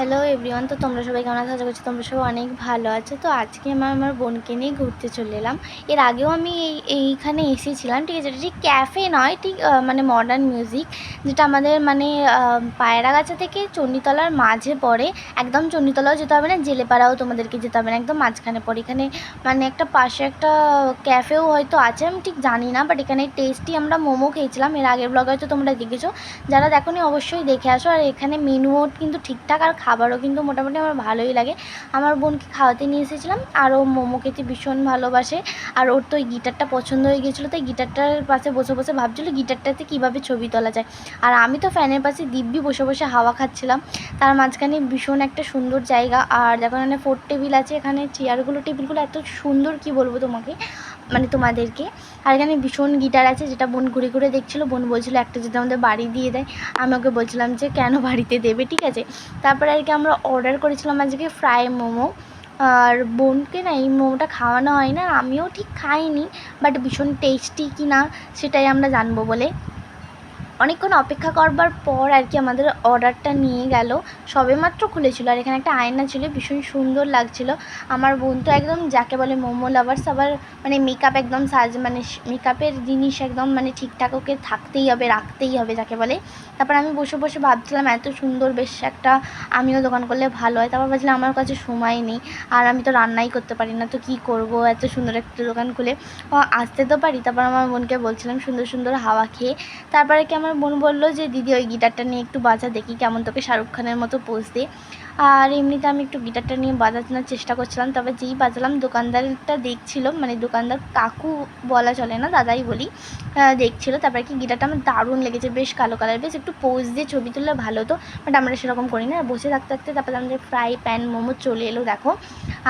Hello everyone তো তোমরা সবাই কেমন আছো? করছি তোমরা সবাই অনেক ভালো আছো। তো আজকে আমার আমার বোনকে নিয়ে ঘুরতে চলে এলাম। এর আগেও আমি এই, এইখানে এসেছিলাম, ঠিক আছে? ঠিক ক্যাফে নয়, ঠিক মানে মডার্ন মিউজিক যেটা আমাদের মানে পায়রাগাছা থেকে চণ্ডীতলার মাঝে পড়ে। একদম চণ্ডীতলাও যেতে হবে না, জেলেপাড়াও তোমাদেরকে যেতে হবে না, একদম মাঝখানে পড়ে। এখানে মানে একটা পাশে একটা ক্যাফেও হয়তো আছে, আমি ঠিক জানি না বাট এখানে টেস্টি আমরা মোমো খেয়েছিলাম। এর আগের ব্লগে হয়তো তোমরা দেখেছ। যারা দেখোনি, অবশ্যই দেখে আসো। আর এখানে মেনুও কিন্তু ঠিকঠাক, আর খাবারও কিন্তু মোটামুটি আমার ভালোই লাগে। আমার বোনকে খাওয়াতে নিয়ে এসেছিলাম, আর ও মোমো খেতে ভীষণ ভালোবাসে। আর ওর তো ওই গিটারটা পছন্দ হয়ে গেছিল তাই গিটারটার পাশে বসে বসে ভাবছিলো গিটারটাতে কীভাবে ছবি তোলা যায়। আর আমি তো ফ্যানের পাশে দিব্যি বসে বসে হাওয়া খাচ্ছিলাম। তার মাঝখানে ভীষণ একটা সুন্দর জায়গা, আর দেখো এখানে ফোর টেবিল আছে, এখানে চেয়ারগুলো টেবিলগুলো এত সুন্দর কি বলব তোমাকে? মানে তোমাদেরকে। আর এখানে ভীষণ গিটার আছে, যেটা বোন ঘুরে ঘুরে দেখছিলো। বোন বলছিল, একটা যদি আমাদের বাড়ি দিয়ে দেয়। আমি ওকে বলছিলাম যে, কেন বাড়িতে দেবে? ঠিক আছে? তারপরে আর কি আমরা অর্ডার করেছিলাম আজকে ফ্রাই মোমো। আর বোনকে না, এই মোমোটা খাওয়ানো হয় না। আমিও ঠিক খাইনি বাট ভীষণ টেস্টি কি না সেটাই আমরা জানব বলে। অনেকক্ষণ অপেক্ষা করবার পর আর কি আমাদের অর্ডারটা নিয়ে গেল। সবেমাত্র খুলেছিল আর এখানে একটা আয়না ছিল, ভীষণ সুন্দর লাগছিল। আমার বোন তো একদম যাকে বলে মোমো লাভার্স আবার মানে মেকআপ একদম সাজ মানে মেকআপের জিনিস একদম মানে ঠিকঠাক ওকে থাকতেই হবে, রাখতেই হবে যাকে বলে। তারপর আমি বসে বসে ভাবছিলাম, এত সুন্দর বেশ একটা, আমিও দোকান করলে ভালো হয়। তারপর ভাবছিলাম, আমার কাছে সময় নেই, আর আমি তো রান্নাই করতে পারি না, তো কী করব? এত সুন্দর একটা দোকান খুলে। আসতে তো পারি, তারপর আমার বোনকে বলছিলাম, সুন্দর সুন্দর হাওয়া খেয়ে। তারপরে কি আমার বোন বলল যে, দিদি, ওই গিটারটা নিয়ে একটু বাজা, দেখি কেমন তোকে শাহরুখ খানের মতো পোজ দে আর এমনিতে আমি একটু গিটারটা নিয়ে বাজানোর চেষ্টা করছিলাম, তবে যেই বাজালাম, দোকানদারটা দেখছিল মানে দোকানদার কাকু বলা চলে না, দাদাই বলি দেখছিল, তারপরে কি গিটারটা আমার দারুণ লেগেছে, বেশ কালো কালার, বেশ একটু পোজ দিয়ে ছবি তুললে ভালো হতো, বাট আমরা সেরকম করি না, বসে থাকতে থাকতে তারপরে আমাদের ফ্রাই প্যান, মোমো চলে এলো, দেখো।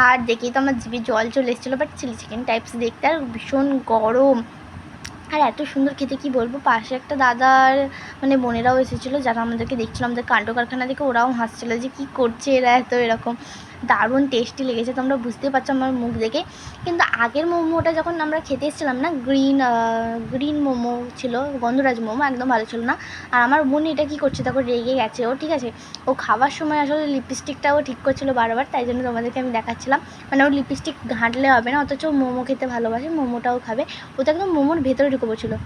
আর দেখেই তো আমার জিভে জল চলে এসেছিল, বাট চিলি চিকেন টাইপস দেখতে, আর ভীষণ গরম। আর এত সুন্দর খেতে কি বলব? পাশে একটা দাদার মানে বোনেরাও এসেছিল, যারা আমাদেরকে দেখছিলো, আমাদের কাণ্ড কারখানা দেখে ওরাও হাসছিলো যে কী করছে এরা এত এরকম। দারুণ টেস্টি লেগেছে, তোমরা বুঝতেই পারছ আমার মুখ দেখে। কিন্তু আগের মোমোটা যখন আমরা খেতে এসেছিলাম না গ্রিন গ্রিন মোমো ছিল, গন্ধরাজ মোমো, একদম ভালো ছিল না। আর আমার বোন এটা কী করছে তখন রেগে গেছে ও, ঠিক আছে? ও খাওয়ার সময় আসলে লিপস্টিকটাও ঠিক করছিল বারবার, তাই জন্য তোমাদেরকে আমি দেখাচ্ছিলাম। মানে ওর লিপস্টিক ঘাঁটলে হবে না, অথচ মোমো খেতে ভালোবাসে, মোমোটাও খাবে। ও তো একদম মোমোর ভেতরে ঢুকে পড়ছিলো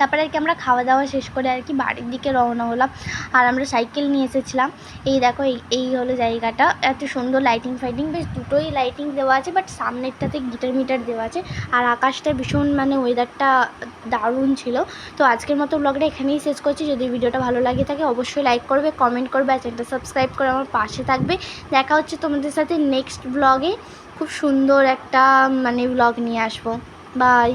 তারপরে আর কি আমরা খাওয়া দাওয়া শেষ করে আর কি বাড়ির দিকে রওনা হলাম। আর আমরা সাইকেল নিয়ে এসেছিলাম। এই দেখো, এই এই হলো জায়গাটা। এত সুন্দর লাইটিং ফাইটিং বেশ দুটোই লাইটিং দেওয়া আছে বাট সামনেরটাতে গিটার মিটার দেওয়া আছে। আর আকাশটা ভীষণ মানে ওয়েদারটা দারুণ ছিল। তো আজকের মতো ব্লগটা এখানেই শেষ করছি। যদি ভিডিওটা ভালো লাগে থাকে, অবশ্যই লাইক করবে কমেন্ট করবে, আর চ্যানেলটা সাবস্ক্রাইব করে আমার পাশে থাকবে। দেখা হচ্ছে তোমাদের সাথে নেক্সট ব্লগে খুব সুন্দর একটা মানে ব্লগ নিয়ে আসব। বাই